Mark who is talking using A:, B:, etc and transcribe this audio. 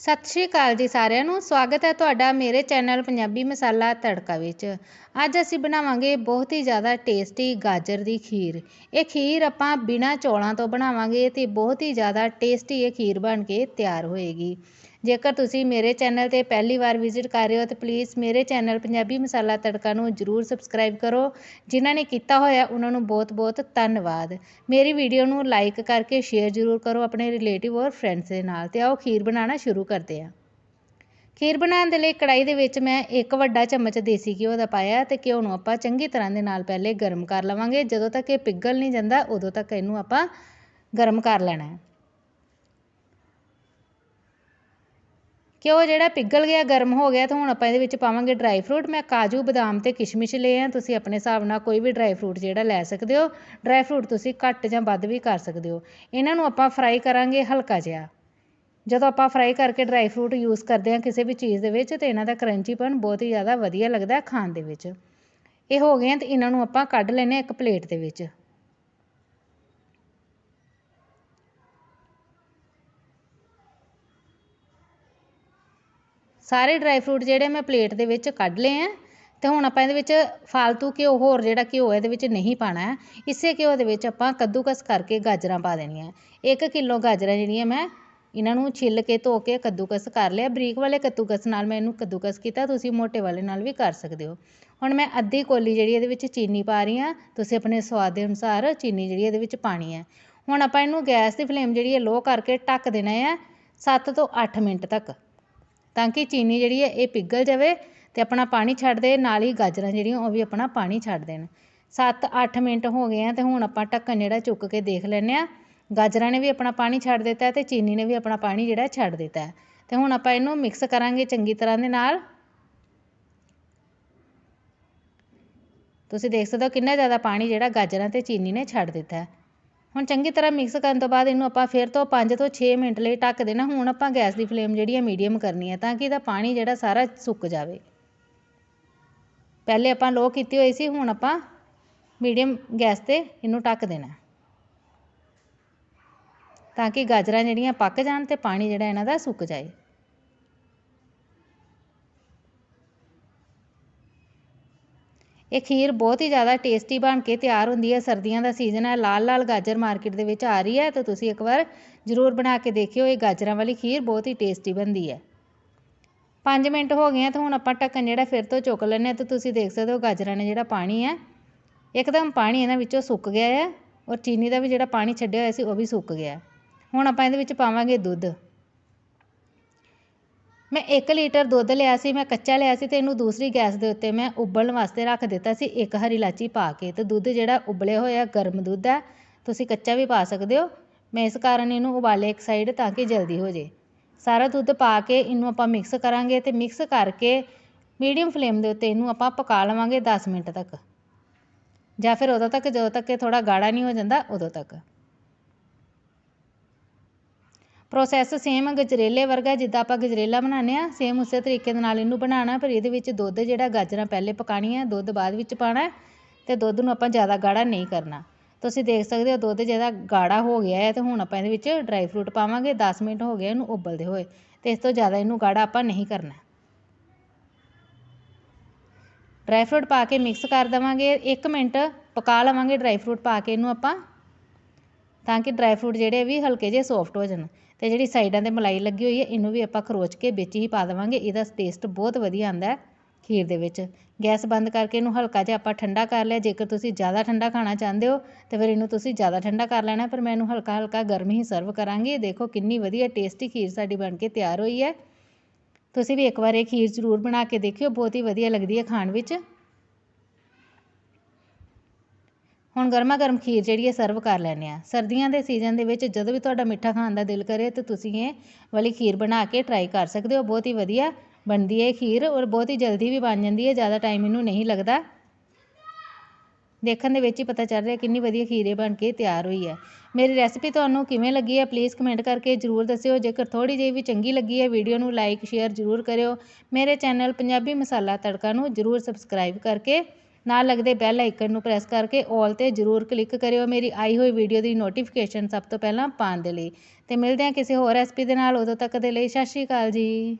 A: ਸਤਿ ਸ਼੍ਰੀ ਅਕਾਲ ਜੀ ਸਾਰਿਆਂ ਨੂੰ। ਸਵਾਗਤ ਹੈ ਤੁਹਾਡਾ ਮੇਰੇ ਚੈਨਲ ਪੰਜਾਬੀ ਮਸਾਲਾ ਤੜਕਾ ਵਿੱਚ। ਅੱਜ ਅਸੀਂ ਬਣਾਵਾਂਗੇ ਬਹੁਤ ਹੀ ਜ਼ਿਆਦਾ ਟੇਸਟੀ ਗਾਜਰ ਦੀ ਖੀਰ। ਇਹ ਖੀਰ ਆਪਾਂ ਬਿਨਾਂ ਚੌਲਾਂ ਤੋਂ ਬਣਾਵਾਂਗੇ ਤੇ ਬਹੁਤ ਹੀ ਜ਼ਿਆਦਾ ਟੇਸਟੀ ਇਹ ਖੀਰ ਬਣ ਕੇ ਤਿਆਰ ਹੋਏਗੀ। ਜੇਕਰ ਤੁਸੀਂ ਮੇਰੇ ਚੈਨਲ ਤੇ ਪਹਿਲੀ ਵਾਰ ਵਿਜ਼ਿਟ ਕਰ ਰਹੇ ਹੋ, ਤਾਂ ਪਲੀਜ਼ ਮੇਰੇ ਚੈਨਲ ਪੰਜਾਬੀ ਮਸਾਲਾ ਤੜਕਾ ਨੂੰ ਜਰੂਰ ਸਬਸਕ੍ਰਾਈਬ ਕਰੋ। ਜਿਨ੍ਹਾਂ ਨੇ ਕੀਤਾ ਹੋਇਆ, ਉਹਨਾਂ ਨੂੰ ਬਹੁਤ-ਬਹੁਤ ਧੰਨਵਾਦ। ਮੇਰੀ ਵੀਡੀਓ ਨੂੰ ਲਾਈਕ ਕਰਕੇ ਸ਼ੇਅਰ ਜਰੂਰ ਕਰੋ ਆਪਣੇ ਰਿਲੇਟਿਵ ਔਰ ਫਰੈਂਡਸ ਦੇ ਨਾਲ ਤੇ ਆਓ ਖੀਰ ਬਣਾਉਣਾ ਸ਼ੁਰੂ ਕਰਦੇ ਹਾਂ। ਖੀਰ ਬਣਾਉਣ ਦੇ ਲਈ ਕੜਾਈ ਦੇ ਵਿੱਚ ਮੈਂ ਇੱਕ ਵੱਡਾ ਚਮਚ ਦੇਸੀ ਘਿਓ ਦਾ ਪਾਇਆ ਤੇ ਘਿਓ ਨੂੰ ਆਪਾਂ ਚੰਗੀ ਤਰ੍ਹਾਂ ਦੇ ਨਾਲ ਪਹਿਲੇ ਗਰਮ ਕਰ ਲਵਾਂਗੇ। ਜਦੋਂ ਤੱਕ ਇਹ ਪਿਘਲ ਨਹੀਂ ਜਾਂਦਾ, ਉਦੋਂ ਤੱਕ ਇਹਨੂੰ ਆਪਾਂ ਗਰਮ ਕਰ ਲੈਣਾ ਹੈ। ਕਿ ਉਹ ਜਿਹੜਾ ਪਿਘਲ ਗਿਆ, ਗਰਮ ਹੋ ਗਿਆ, ਤਾਂ ਹੁਣ ਆਪਾਂ ਇਹਦੇ ਵਿੱਚ ਪਾਵਾਂਗੇ ਡਰਾਈ ਫਰੂਟ ਮੈਂ ਕਾਜੂ, ਬਦਾਮ ਤੇ ਕਿਸ਼ਮਿਸ਼ ਲਏ ਆ। ਤੁਸੀਂ ਆਪਣੇ ਹਿਸਾਬ ਨਾਲ ਕੋਈ ਵੀ ਡਰਾਈ ਫਰੂਟ ਜਿਹੜਾ ਲੈ ਸਕਦੇ ਹੋ। ਡਰਾਈ ਫਰੂਟ ਤੁਸੀਂ ਘੱਟ ਜਾਂ ਵੱਧ ਵੀ ਕਰ ਸਕਦੇ ਹੋ। ਇਹਨਾਂ ਨੂੰ ਆਪਾਂ ਫਰਾਈ ਕਰਾਂਗੇ ਹਲਕਾ ਜਿਹਾ। ਜਦੋਂ ਆਪਾਂ ਫਰਾਈ ਕਰਕੇ ਡਰਾਈ ਫਰੂਟ ਯੂਜ਼ ਕਰਦੇ ਹਾਂ ਕਿਸੇ ਵੀ ਚੀਜ਼ ਦੇ ਵਿੱਚ, ਤੇ ਇਹਨਾਂ ਦਾ ਕਰੰਚੀਪਨ ਬਹੁਤ ਹੀ ਜ਼ਿਆਦਾ ਵਧੀਆ ਲੱਗਦਾ ਖਾਣ ਦੇ ਵਿੱਚ। ਇਹ ਹੋ ਗਏ ਤੇ ਇਹਨਾਂ ਨੂੰ ਆਪਾਂ ਕੱਢ ਲੈਨੇ ਇੱਕ ਪਲੇਟ ਦੇ ਵਿੱਚ। ਸਾਰੇ ਡਰਾਈ ਫਰੂਟ ਜਿਹੜੇ ਮੈਂ ਪਲੇਟ ਦੇ ਵਿੱਚ ਕੱਢ ਲਏ ਆ ਤੇ ਹੁਣ ਆਪਾਂ ਇਹਦੇ ਵਿੱਚ ਫालतू ਘਿਓ ਹੋਰ ਜਿਹੜਾ ਘਿਓ ਇਹਦੇ ਵਿੱਚ ਨਹੀਂ ਪਾਣਾ ਹੈ। ਇਸੇ ਘਿਓ ਦੇ ਵਿੱਚ ਆਪਾਂ ਕੱਦੂਕਸ ਕਰਕੇ ਗਾਜਰਾਂ ਪਾ ਦੇਣੀਆਂ 1 ਕਿਲੋ ਗਾਜਰਾਂ ਜਿਹੜੀਆਂ ਮੈਂ ਇਹਨਾਂ ਨੂੰ ਛਿੱਲ ਕੇ ਧੋ ਕੇ ਕੱਦੂਕਸ ਕਰ ਲਿਆ। ਬਰੀਕ ਵਾਲੇ ਕੱਦੂਕਸ ਨਾਲ ਮੈਂ ਇਹਨੂੰ ਕੱਦੂਕਸ ਕੀਤਾ, ਤੁਸੀਂ ਮੋਟੇ ਵਾਲੇ ਨਾਲ ਵੀ ਕਰ ਸਕਦੇ ਹੋ। ਹੁਣ ਮੈਂ ਅੱਧੀ ਕੋਲੀ ਜਿਹੜੀ ਇਹਦੇ ਵਿੱਚ ਚੀਨੀ ਪਾ ਰਹੀ ਹਾਂ। ਤੁਸੀਂ ਆਪਣੇ ਸਵਾਦ ਦੇ ਅਨੁਸਾਰ ਚੀਨੀ ਜਿਹੜੀ ਇਹਦੇ ਵਿੱਚ ਪਾਣੀ ਹੈ। ਹੁਣ ਆਪਾਂ ਇਹਨੂੰ ਗੈਸ ਦੀ ਫਲੇਮ ਜਿਹੜੀ ਹੈ ਲੋ ਕਰਕੇ ਢੱਕ ਦੇਣਾ ਹੈ 7 ਤੋਂ 8 ਮਿੰਟ ਤੱਕ। ਤਾਂ ਕਿ ਚੀਨੀ ਜਿਹੜੀ ਹੈ ਇਹ ਪਿਘਲ ਜਾਵੇ ਅਤੇ ਆਪਣਾ ਪਾਣੀ ਛੱਡ ਦੇ, ਨਾਲ ਹੀ ਗਾਜਰਾਂ ਜਿਹੜੀਆਂ ਉਹ ਵੀ ਆਪਣਾ ਪਾਣੀ ਛੱਡ ਦੇਣ। 7-8 ਮਿੰਟ ਹੋ ਗਏ ਆ ਅਤੇ ਹੁਣ ਆਪਾਂ ਢੱਕਣ ਜਿਹੜਾ ਚੁੱਕ ਕੇ ਦੇਖ ਲੈਂਦੇ ਹਾਂ। ਗਾਜਰਾਂ ਨੇ ਵੀ ਆਪਣਾ ਪਾਣੀ ਛੱਡ ਦਿੱਤਾ ਅਤੇ ਚੀਨੀ ਨੇ ਵੀ ਆਪਣਾ ਪਾਣੀ ਜਿਹੜਾ ਛੱਡ ਦਿੱਤਾ। ਅਤੇ ਹੁਣ ਆਪਾਂ ਇਹਨੂੰ ਮਿਕਸ ਕਰਾਂਗੇ ਚੰਗੀ ਤਰ੍ਹਾਂ ਦੇ ਨਾਲ। ਤੁਸੀਂ ਦੇਖ ਸਕਦੇ ਹੋ ਕਿੰਨਾ ਜ਼ਿਆਦਾ ਪਾਣੀ ਜਿਹੜਾ ਗਾਜਰਾਂ ਤੇ ਚੀਨੀ ਨੇ ਛੱਡ ਦਿੱਤਾ। ਹੁਣ ਚੰਗੀ ਤਰ੍ਹਾਂ ਮਿਕਸ ਕਰਨ ਤੋਂ ਬਾਅਦ ਇਹਨੂੰ ਆਪਾਂ ਫਿਰ ਤੋਂ 5 ਤੋਂ 6 ਮਿੰਟ ਲਈ ਢੱਕ ਦੇਣਾ। ਹੁਣ ਆਪਾਂ ਗੈਸ ਦੀ ਫਲੇਮ ਜਿਹੜੀ ਹੈ ਮੀਡੀਅਮ ਕਰਨੀ ਹੈ ਤਾਂ ਕਿ ਇਹਦਾ ਪਾਣੀ ਜਿਹੜਾ ਸਾਰਾ ਸੁੱਕ ਜਾਵੇ। ਪਹਿਲੇ ਆਪਾਂ ਲੋ ਕੀਤੀ ਹੋਈ ਸੀ, ਹੁਣ ਆਪਾਂ ਮੀਡੀਅਮ ਗੈਸ ਤੇ ਇਹਨੂੰ ਢੱਕ ਦੇਣਾ। ਤਾਂ ਕਿ ਗਾਜਰਾਂ ਜਿਹੜੀਆਂ ਪੱਕ ਜਾਣ ਤੇ ਪਾਣੀ ਜਿਹੜਾ ਇਹਨਾਂ ਦਾ ਸੁੱਕ ਜਾਏ। ਇਹ ਖੀਰ ਬਹੁਤ ਹੀ ਜ਼ਿਆਦਾ ਟੇਸਟੀ ਬਣ ਕੇ ਤਿਆਰ ਹੁੰਦੀ ਹੈ। ਸਰਦੀਆਂ ਦਾ ਸੀਜ਼ਨ ਹੈ, ਲਾਲ ਲਾਲ ਗਾਜਰ ਮਾਰਕੀਟ ਦੇ ਵਿੱਚ ਆ ਰਹੀ ਹੈ। ਤਾਂ ਤੁਸੀਂ ਇੱਕ ਵਾਰ ਜ਼ਰੂਰ ਬਣਾ ਕੇ ਦੇਖਿਓ, ਇਹ ਗਾਜਰਾਂ ਵਾਲੀ ਖੀਰ ਬਹੁਤ ਹੀ ਟੇਸਟੀ ਬਣਦੀ ਹੈ। 5 ਮਿੰਟ ਹੋ ਗਏ ਆ, ਤਾਂ ਹੁਣ ਆਪਾਂ ਢੱਕਣ ਜਿਹੜਾ ਫਿਰ ਤੋਂ ਚੁੱਕ ਲੈਣੇ ਤਾਂ ਤੁਸੀਂ ਦੇਖ ਸਕਦੇ ਹੋ ਗਾਜਰਾਂ ਨੇ ਜਿਹੜਾ ਪਾਣੀ ਹੈ, ਇੱਕਦਮ ਪਾਣੀ ਇਹਨਾਂ ਵਿੱਚੋਂ ਸੁੱਕ ਗਿਆ ਹੈ ਔਰ ਚੀਨੀ ਦਾ ਵੀ ਜਿਹੜਾ ਪਾਣੀ ਛੱਡਿਆ ਹੋਇਆ ਸੀ, ਉਹ ਵੀ ਸੁੱਕ ਗਿਆ। ਹੁਣ ਆਪਾਂ ਇਹਦੇ ਵਿੱਚ ਪਾਵਾਂਗੇ ਦੁੱਧ। ਮੈਂ 1 ਲੀਟਰ ਦੁੱਧ ਲਿਆ ਸੀ, ਮੈਂ ਕੱਚਾ ਲਿਆ ਸੀ ਤੇ ਇਹਨੂੰ ਦੂਸਰੀ ਗੈਸ ਦੇ ਉੱਤੇ ਮੈਂ ਉਬਲਣ ਵਾਸਤੇ ਰੱਖ ਦਿੱਤਾ ਸੀ, ਇੱਕ ਹਰੀ ਇਲਾਚੀ ਪਾ ਕੇ ਤੇ ਦੁੱਧ ਜਿਹੜਾ ਉਬਲਿਆ ਹੋਇਆ ਗਰਮ ਦੁੱਧ ਹੈ, ਤੁਸੀਂ ਕੱਚਾ ਵੀ ਪਾ ਸਕਦੇ ਹੋ, ਮੈਂ ਇਸ ਕਾਰਨ ਇਹਨੂੰ ਉਬਾਲੇ ਇੱਕ ਸਾਈਡ ਤਾਂ ਕਿ ਜਲਦੀ ਹੋ ਜੇ। ਸਾਰਾ ਦੁੱਧ ਪਾ ਕੇ ਇਹਨੂੰ ਆਪਾਂ ਮਿਕਸ ਕਰਾਂਗੇ ਤੇ ਮਿਕਸ ਕਰਕੇ ਮੀਡੀਅਮ ਫਲੇਮ ਦੇ ਉੱਤੇ ਇਹਨੂੰ ਆਪਾਂ ਪਕਾ ਲਵਾਂਗੇ 10 ਮਿੰਟ ਤੱਕ। ਜਾਂ ਫਿਰ ਉਦੋਂ ਤੱਕ, ਜਦੋਂ ਤੱਕ ਇਹ ਥੋੜਾ ਗਾੜਾ ਨਹੀਂ ਹੋ ਜਾਂਦਾ, ਉਦੋਂ ਤੱਕ। ਪ੍ਰੋਸੈਸ ਸੇਮ ਗਜਰੇਲੇ ਵਰਗਾ ਜਿੱਦਾਂ ਆਪਾਂ ਗਜਰੇਲਾ ਬਣਾਉਂਦੇ ਹਾਂ ਸੇਮ ਉਸੇ ਤਰੀਕੇ ਦੇ ਨਾਲ ਇਹਨੂੰ ਬਣਾਉਣਾ ਪਰ ਇਹਦੇ ਵਿੱਚ ਦੁੱਧ ਜਿਹੜਾ ਗਾਜਰਾਂ ਪਹਿਲੇ ਪਕਾਉਣੀਆਂ ਦੁੱਧ ਬਾਅਦ ਵਿੱਚ ਪਾਉਣਾ ਅਤੇ ਦੁੱਧ ਨੂੰ ਆਪਾਂ ਜ਼ਿਆਦਾ ਗਾੜਾ ਨਹੀਂ ਕਰਨਾ। ਤੁਸੀਂ ਦੇਖ ਸਕਦੇ ਹੋ ਦੁੱਧ ਜਿਹੜਾ ਗਾੜਾ ਹੋ ਗਿਆ ਹੈ ਤੇ ਹੁਣ ਆਪਾਂ ਇਹਦੇ ਵਿੱਚ ਡਰਾਈ ਫਰੂਟ ਪਾਵਾਂਗੇ 10 ਮਿੰਟ ਹੋ ਗਏ ਇਹਨੂੰ ਉਬਲਦੇ ਹੋਏ ਤੇ ਇਸ ਤੋਂ ਜ਼ਿਆਦਾ ਇਹਨੂੰ ਗਾੜਾ ਆਪਾਂ ਨਹੀਂ ਕਰਨਾ। ਡਰਾਈ ਫਰੂਟ ਪਾ ਕੇ ਮਿਕਸ ਕਰ ਦੇਵਾਂਗੇ 1 ਮਿੰਟ ਪਕਾ ਲਵਾਂਗੇ ਡਰਾਈ ਫਰੂਟ ਪਾ ਕੇ ਇਹਨੂੰ ਆਪਾਂ। ਤਾਂ ਕਿ ਡਰਾਈ ਫਰੂਟ ਜਿਹੜੇ ਵੀ ਹਲਕੇ ਜਿਹੇ ਸੌਫਟ ਹੋ ਜਾਣ ਤੇ ਜਿਹੜੀ ਸਾਈਡਾਂ ਤੇ ਮਲਾਈ ਲੱਗੀ ਹੋਈ ਹੈ, ਇਹਨੂੰ ਵੀ ਆਪਾਂ ਖਰੋਚ ਕੇ ਵਿੱਚ ਹੀ ਪਾ ਦੇਵਾਂਗੇ, ਇਹਦਾ ਟੇਸਟ ਬਹੁਤ ਵਧੀਆ ਆਉਂਦਾ ਖੀਰ ਦੇ ਵਿੱਚ। ਗੈਸ ਬੰਦ ਕਰਕੇ ਇਹਨੂੰ ਹਲਕਾ ਜਿਹਾ ਆਪਾਂ ਠੰਡਾ ਕਰ ਲਿਆ, ਜੇਕਰ ਤੁਸੀਂ ਜ਼ਿਆਦਾ ਠੰਡਾ ਖਾਣਾ ਚਾਹੁੰਦੇ ਹੋ ਤੇ ਫਿਰ ਇਹਨੂੰ ਤੁਸੀਂ ਜ਼ਿਆਦਾ ਠੰਡਾ ਕਰ ਲੈਣਾ, ਪਰ ਮੈਂ ਇਹਨੂੰ ਹਲਕਾ ਹਲਕਾ ਗਰਮ ਹੀ ਸਰਵ ਕਰਾਂਗੀ। ਦੇਖੋ ਕਿੰਨੀ ਵਧੀਆ ਟੇਸਟੀ ਖੀਰ ਸਾਡੀ ਬਣ ਕੇ ਤਿਆਰ ਹੋਈ ਹੈ। ਤੁਸੀਂ ਵੀ ਇੱਕ ਵਾਰ ਇਹ ਖੀਰ ਜ਼ਰੂਰ ਬਣਾ ਕੇ ਦੇਖਿਓ, ਬਹੁਤ ਹੀ ਵਧੀਆ ਲੱਗਦੀ ਹੈ ਖਾਣ ਵਿੱਚ। ਹੁਣ ਗਰਮਾ ਗਰਮ ਖੀਰ ਜਿਹੜੀ ਹੈ ਸਰਵ ਕਰ ਲੈਂਦੇ ਹਾਂ। ਸਰਦੀਆਂ ਦੇ ਸੀਜ਼ਨ ਦੇ ਵਿੱਚ ਜਦੋਂ ਵੀ ਤੁਹਾਡਾ ਮਿੱਠਾ ਖਾਣ ਦਾ ਦਿਲ ਕਰੇ ਤਾਂ ਤੁਸੀਂ ਇਹ ਵਾਲੀ ਖੀਰ ਬਣਾ ਕੇ ਟਰਾਈ ਕਰ ਸਕਦੇ ਹੋ। ਬਹੁਤ ਹੀ ਵਧੀਆ ਬਣਦੀ ਹੈ ਖੀਰ ਔਰ ਬਹੁਤ ਹੀ ਜਲਦੀ ਵੀ ਬਣ ਜਾਂਦੀ ਹੈ, ਜ਼ਿਆਦਾ ਟਾਈਮ ਇਹਨੂੰ ਨਹੀਂ ਲੱਗਦਾ। ਦੇਖਣ ਦੇ ਵਿੱਚ ਹੀ ਪਤਾ ਚੱਲ ਰਿਹਾ ਕਿੰਨੀ ਵਧੀਆ ਖੀਰ ਇਹ ਬਣ ਕੇ ਤਿਆਰ ਹੋਈ ਹੈ। ਮੇਰੀ ਰੈਸਪੀ ਤੁਹਾਨੂੰ ਕਿਵੇਂ ਲੱਗੀ ਹੈ ਪਲੀਜ਼ ਕਮੈਂਟ ਕਰਕੇ ਜਰੂਰ ਦੱਸਿਓ। ਜੇਕਰ ਥੋੜੀ ਜਿਹੀ ਵੀ ਚੰਗੀ ਲੱਗੀ ਹੈ ਵੀਡੀਓ ਨੂੰ ਲਾਈਕ ਸ਼ੇਅਰ ਜਰੂਰ ਕਰਿਓ। ਮੇਰੇ ਚੈਨਲ ਪੰਜਾਬੀ ਮਸਾਲਾ ਤੜਕਾ ਨੂੰ ਜਰੂਰ ਸਬਸਕ੍ਰਾਈਬ ਕਰਕੇ ਨਾਲ ਲੱਗਦੇ ਬੈਲ ਆਈਕਨ ਨੂੰ ਪ੍ਰੈਸ ਕਰਕੇ ਆਲ ਤੇ ਜ਼ਰੂਰ ਕਲਿੱਕ ਕਰਿਓ। ਮੇਰੀ ਆਈ ਹੋਈ ਵੀਡੀਓ ਦੀ ਨੋਟੀਫਿਕੇਸ਼ਨ ਸਭ ਤੋਂ ਪਹਿਲਾਂ ਪਾਉਣ ਦੇ ਲਈ। ਤੇ ਮਿਲਦੇ ਹਾਂ ਕਿਸੇ ਹੋਰ ਰੈਸਪੀ ਦੇ ਨਾਲ। ਉਦੋਂ ਤੱਕ ਦੇ ਲਈ ਸਤਿ ਸ਼੍ਰੀ ਅਕਾਲ ਜੀ।